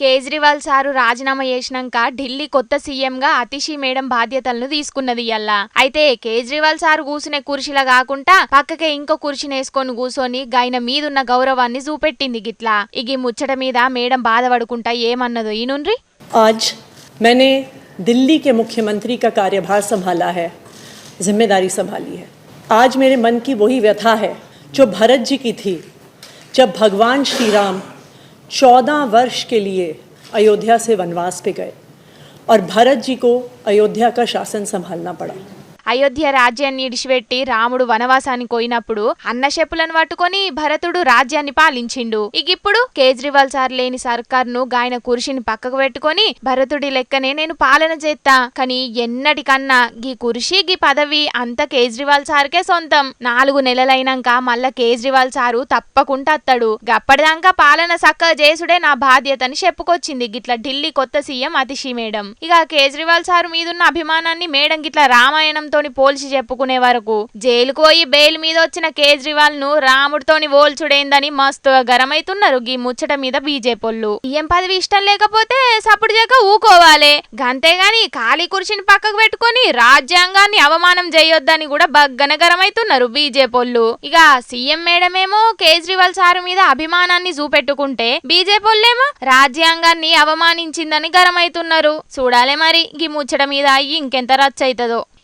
Kejriwal sir రాజీనామా చేసినాక ఢిల్లీ కొత్త సీఎంగా అతిషి మేడం బాధ్యతలను తీసుకున్నది ఇయ్యాల అయితే కేజ్రీవాల్ సారు కూసునే కుర్చీలా కాకుండా పక్కకే ఇంకో కుర్చీని వేసుకొని కూసోని గైన మీదున్న గౌరవాన్ని చూపెట్టింది గిట్లా ఇగి ముచ్చట మీద మేడం బాధపడుకుంటా ఏమన్నదో ఈనుండ్రి आज मैंने दिल्ली के मुख्यमंत्री का कार्यभार संभाला है जिम्मेदारी संभाली है आज मेरे मन की वही व्यथा है जो भरत जी की थी जब भगवान श्री राम चौदह वर्ष के लिए अयोध्या से वनवास पे गए और भरत जी को अयोध्या का शासन संभालना पड़ा। అయోధ్య రాజ్యాన్ని ఇడిచిపెట్టి రాముడు వనవాసానికి పోయినప్పుడు అన్న చెప్పులను పట్టుకొని భరతుడు రాజ్యాన్ని పాలించిండు. ఇగిప్పుడు కేజ్రీవాల్ సార్ లేని సర్కార్ను గాయన కురిషిని పక్కకు పెట్టుకొని భరతుడి లెక్కనే నేను పాలన చేస్తా కానీ ఎన్నటికన్నా గీ కురిషి గీ పదవి అంత కేజ్రీవాల్ సార్కే సొంతం. నాలుగు నెలలైనాక మళ్ళా కేజ్రీవాల్ సారు తప్పకుండా అత్తాడు. గప్పటిదాకా పాలన సక్కగా చేసుడే నా బాధ్యత అని చెప్పుకొచ్చింది గిట్ల ఢిల్లీ కొత్త సీఎం అతిషి మేడం. ఇక కేజ్రీవాల్ సార్ మీదున్న అభిమానాన్ని మేడం గిట్ల రామాయణంతో రాముడితోని పోల్చి చెప్పుకునే వరకు జైలుకు పోయి బెయిల్ మీద వచ్చిన కేజ్రీవాల్ను రాముడితోని పోల్చుడేందని మస్తు గరమైతున్నారు గీ ముచ్చట మీద బీజేపీలు ఏం పదవి ఇష్టం లేకపోతే సప్పుడు చేయక ఊకోవాలి. గంతేగాని ఖాళీ కుర్చీని పక్కకు పెట్టుకొని రాజ్యాంగాన్ని అవమానం చేయొద్దని కూడా బగ్గన గరమైతున్నారు బీజేపీలు ఇక సీఎం మేడమేమో కేజ్రీవాల్ సారు మీద అభిమానాన్ని చూపెట్టుకుంటే బీజేపీలేమో రాజ్యాంగాన్ని అవమానించిందని గరమైతున్నారు. చూడాలి మరి గీ ముచ్చట మీద అయ్యి ఇంకెంత రచ్చ అవుతుందో